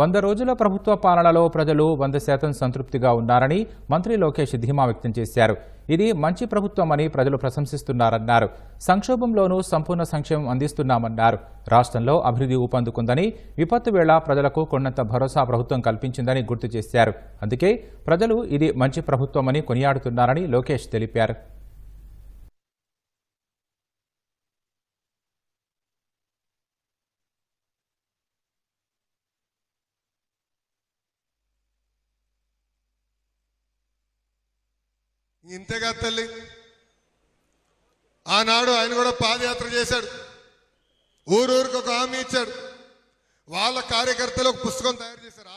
వంద రోజుల ప్రభుత్వ పాలనలో ప్రజలు వంద శాతం సంతృప్తిగా ఉన్నారని మంత్రి లోకేష్ ధీమా వ్యక్తం చేశారు. ఇది మంచి ప్రభుత్వమని ప్రజలు ప్రశంసిస్తున్నారన్నారు. సంక్షోభంలోనూ సంపూర్ణ సంక్షేమం అందిస్తున్నామన్నారు. రాష్ట్రంలో అభివృద్ధి ఊపందుకుందని విపత్తు వేళ ప్రజలకు కొండంత భరోసా ప్రభుత్వం కల్పించిందని గుర్తు చేశారు. అందుకే ప్రజలు ఇది మంచి ప్రభుత్వమని కొనియాడుతున్నారని లోకేష్ తెలిపారు. ఇంతేగా తల్లి. ఆనాడు ఆయన కూడా పాదయాత్ర చేశాడు. ఊరూరికి ఒక హామీ ఇచ్చాడు. వాళ్ళ కార్యకర్తలు ఒక పుస్తకం తయారు చేశారు.